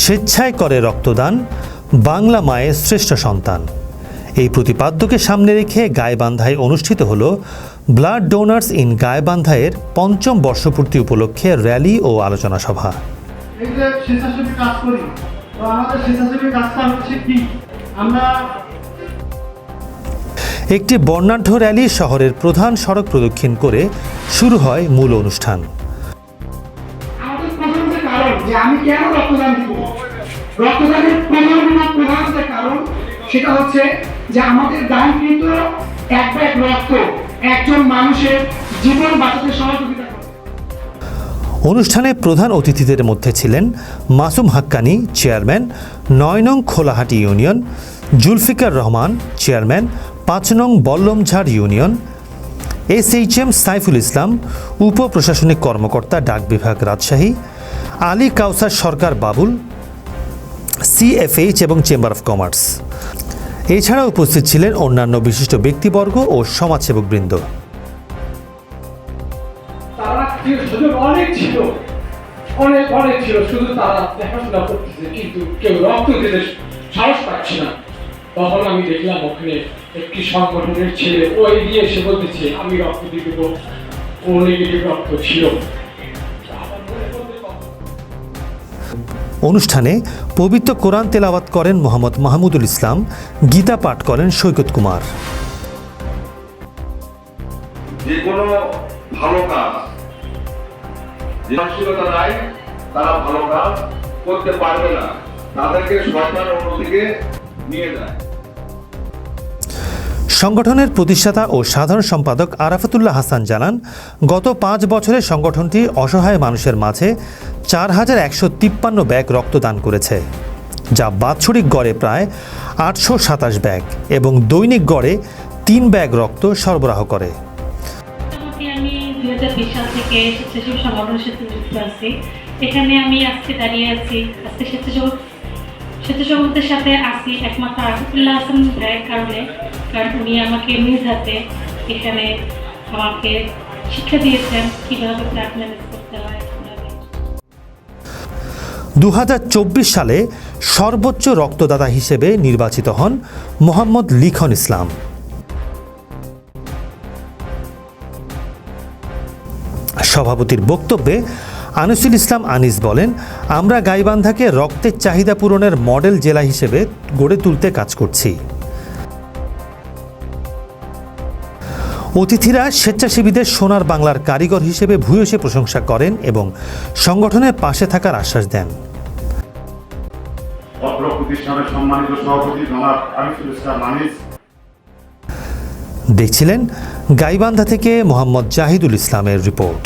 স্বেচ্ছায় করে রক্তদান বাংলা মায়ের শ্রেষ্ঠ সন্তান। এই প্রতিপাদ্যকে সামনে রেখে গাইবান্ধায় অনুষ্ঠিত হল ব্লাড ডোনার্স ইন গাইবান্ধায়ের পঞ্চম বর্ষপূর্তি উপলক্ষে র্যালি ও আলোচনা সভা। একটি বর্ণাঢ্য র্যালি শহরের প্রধান সড়ক প্রদক্ষিণ করে শুরু হয় মূল অনুষ্ঠান। যে আমি কেন রক্তদান দিব? রক্তদানের প্রধান প্রধান যে কারণ, সেটা হচ্ছে যে আমাদের দানকৃত এক ব্যাগ রক্ত, একজন মানুষের জীবন বাঁচাতে সহযোগিতা অনুষ্ঠানে প্রধান অতিথিদের মধ্যে ছিলেন মাসুম হাক্কানি, চেয়ারম্যান, নয় নং খোলাহাটি ইউনিয়ন, জুলফিকার রহমান, চেয়ারম্যান, পাঁচ নং Ballamjhar union S H M Saiful Islam উপ প্রশাসনিক কর্মকর্তা ডাক বিভাগ রাজশাহী আলী কাউসার সরকার বাবুল সিএফএইচ এবং চেম্বার অফ কমার্স এছাড়া উপস্থিত ছিলেন অন্যান্য বিশিষ্ট ব্যক্তিবর্গ ও পাচ্ছে না। তখন আমি দেখলাম ওখানে একটি সংগঠনের ছেলে, ও এগিয়ে এসে বলতেছে, আমি রক্ত ও নেগেটিভ রক্ত ছিল। অনুষ্ঠানে পবিত্র কোরআন তেলাওয়াত করেন মোহাম্মদ মাহমুদুল ইসলাম, গীতা পাঠ করেন সৈকত কুমার। যে কোনো ভালো কাজ মানসিকতা নাই, তারা ভালো কাজ করতে পারবে না। তাদেরকে অন্যদিকে নিয়ে যায়। সংগঠনের প্রতিষ্ঠাতা ও সাধারণ সম্পাদক আরাফাতুল্লাহ হাসান জানান, গত পাঁচ বছরে সংগঠনটি অসহায় মানুষের মাঝে চার হাজার একশো তিপ্পান্ন ব্যাগ রক্তদান করেছে, যা বাৎসরিক গড়ে প্রায় আটশো সাতাশ ব্যাগ এবং দৈনিক গড়ে তিন ব্যাগ রক্ত সরবরাহ করে। সংগঠনের সাথে যুক্ত আছি। এখানে আমি আজকে দাঁড়িয়ে আছি। আজকে স্বেচ্ছাসেবক স্বেচ্ছাসেবকদের সাথে আছি একমাত্র আরিফুল্লাহ হাসান ভাইয়ের কারণে, কারণ উনি আমাকে নিজ হাতে এখানে আমাকে শিক্ষা দিয়েছেন কীভাবে ব্লাড ম্যানেজ করতে হয় দু সালে সর্বোচ্চ রক্তদাতা হিসেবে নির্বাচিত হন মোহাম্মদ লিখন ইসলাম। সভাপতির বক্তব্যে আনিসুল ইসলাম আনিস বলেন আমরা গাইবান্ধাকে রক্তের চাহিদা পূরণের মডেল জেলা হিসেবে গড়ে তুলতে কাজ করছি। অতিথিরা স্বেচ্ছাসেবীদের সোনার বাংলার কারিগর হিসেবে ভূয়সী প্রশংসা করেন এবং সংগঠনের পাশে থাকার আশ্বাস দেন। সম্মানিত সভাপতি জনাব আনিসুল ইসলাম আনিস। দেখছিলেন গাইবান্ধা থেকে মোহাম্মদ জাহিদুল ইসলামের রিপোর্ট।